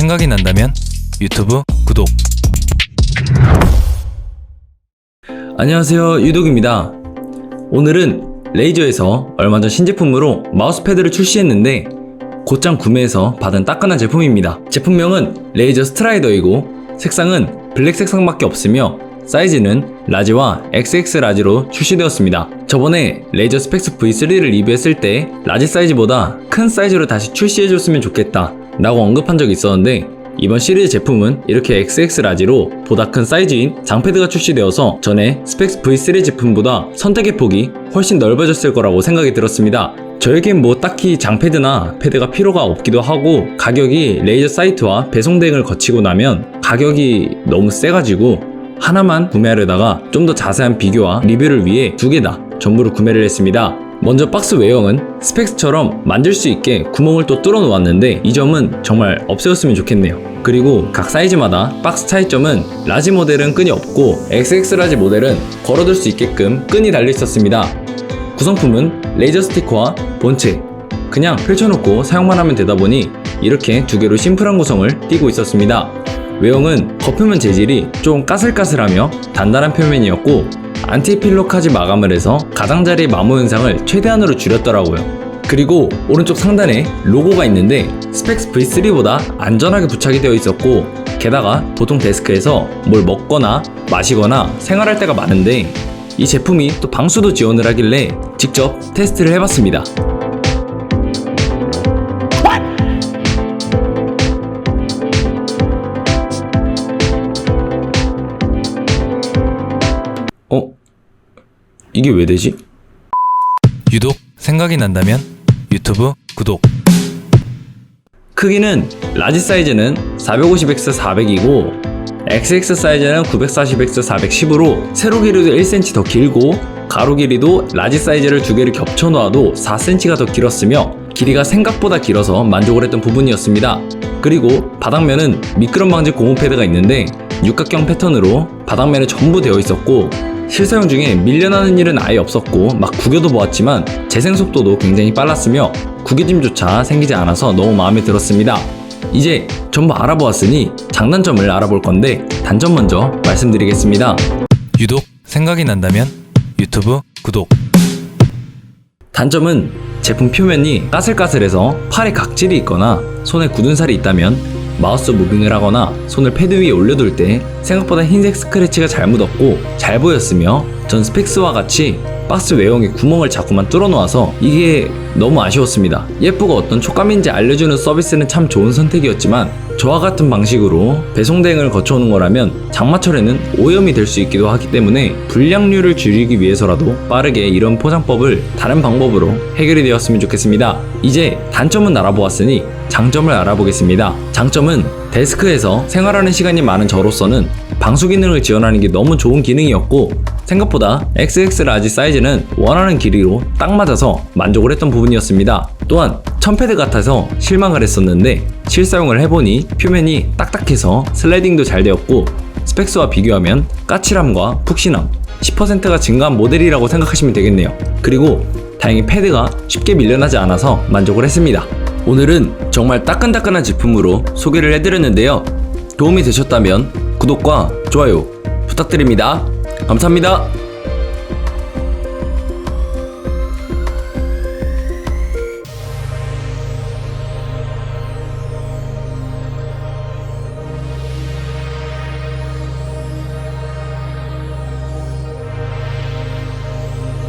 생각이 난다면 유튜브 구독. 안녕하세요. 유독입니다. 오늘은 레이저에서 얼마 전 신제품으로 마우스패드를 출시했는데 곧장 구매해서 받은 따끈한 제품입니다. 제품명은 레이저 스트라이더이고 색상은 블랙 색상밖에 없으며 사이즈는 라지와 XX 라지로 출시되었습니다. 저번에 레이저 스펙스 V3를 리뷰했을 때 라지 사이즈보다 큰 사이즈로 다시 출시해줬으면 좋겠다 라고 언급한 적이 있었는데 이번 시리즈 제품은 이렇게 XX 라지로 보다 큰 사이즈인 장패드가 출시되어서 전에 스펙스 V3 제품보다 선택의 폭이 훨씬 넓어졌을 거라고 생각이 들었습니다. 저에겐 뭐 딱히 장패드나 패드가 필요가 없기도 하고 가격이 레이저 사이트와 배송 대행을 거치고 나면 가격이 너무 세가지고 하나만 구매하려다가 좀 더 자세한 비교와 리뷰를 위해 두 개 다 전부를 구매를 했습니다. 먼저 박스 외형은 스펙스처럼 만질 수 있게 구멍을 또 뚫어 놓았는데 이 점은 정말 없애었으면 좋겠네요. 그리고 각 사이즈마다 박스 차이점은 라지 모델은 끈이 없고 XX 라지 모델은 걸어둘 수 있게끔 끈이 달려 있었습니다. 구성품은 레이저 스티커와 본체 그냥 펼쳐놓고 사용만 하면 되다 보니 이렇게 두 개로 심플한 구성을 띠고 있었습니다. 외형은 겉표면 재질이 좀 까슬까슬하며 단단한 표면이었고 안티필로카지 마감을 해서 가장자리 마모 현상을 최대한으로 줄였더라고요. 그리고 오른쪽 상단에 로고가 있는데 스펙스 V3보다 안전하게 부착이 되어 있었고 게다가 보통 데스크에서 뭘 먹거나 마시거나 생활할 때가 많은데 이 제품이 또 방수도 지원을 하길래 직접 테스트를 해봤습니다. 이게 왜 되지? 유독 생각이 난다면 유튜브 구독. 크기는 라지 사이즈는 450x 400이고 XX 사이즈는 940x 410으로 세로 길이도 1cm 더 길고 가로 길이도 라지 사이즈를 두 개를 겹쳐 놓아도 4cm가 더 길었으며 길이가 생각보다 길어서 만족을 했던 부분이었습니다. 그리고 바닥면은 미끄럼 방지 고무 패드가 있는데 육각형 패턴으로 바닥면에 전부 되어 있었고 실사용 중에 밀려나는 일은 아예 없었고 막 구겨도 보았지만 재생 속도도 굉장히 빨랐으며 구겨짐조차 생기지 않아서 너무 마음에 들었습니다. 이제 전부 알아보았으니 장단점을 알아볼 건데 단점 먼저 말씀드리겠습니다. 유독 생각이 난다면 유튜브 구독. 단점은 제품 표면이 까슬까슬해서 팔에 각질이 있거나 손에 굳은 살이 있다면 마우스 무빙을 하거나 손을 패드 위에 올려둘 때 생각보다 흰색 스크래치가 잘 묻었고 잘 보였으며 전 스펙스와 같이 박스 외형에 구멍을 자꾸만 뚫어 놓아서 이게 너무 아쉬웠습니다. 예쁘고 어떤 촉감인지 알려주는 서비스는 참 좋은 선택이었지만 저와 같은 방식으로 배송 대행을 거쳐오는 거라면 장마철에는 오염이 될 수 있기도 하기 때문에 불량률을 줄이기 위해서라도 빠르게 이런 포장법을 다른 방법으로 해결이 되었으면 좋겠습니다. 이제 단점은 알아보았으니 장점을 알아보겠습니다. 장점은 데스크에서 생활하는 시간이 많은 저로서는 방수 기능을 지원하는 게 너무 좋은 기능이었고 생각보다 XX 라지 사이즈는 원하는 길이로 딱 맞아서 만족을 했던 부분이었습니다. 또한 천패드 같아서 실망을 했었는데 실사용을 해보니 표면이 딱딱해서 슬라이딩도 잘 되었고 스펙스와 비교하면 까칠함과 푹신함 10%가 증가한 모델이라고 생각하시면 되겠네요. 그리고 다행히 패드가 쉽게 밀려나지 않아서 만족을 했습니다. 오늘은 정말 따끈따끈한 제품으로 소개를 해드렸는데요. 도움이 되셨다면 구독과 좋아요 부탁드립니다. 감사합니다.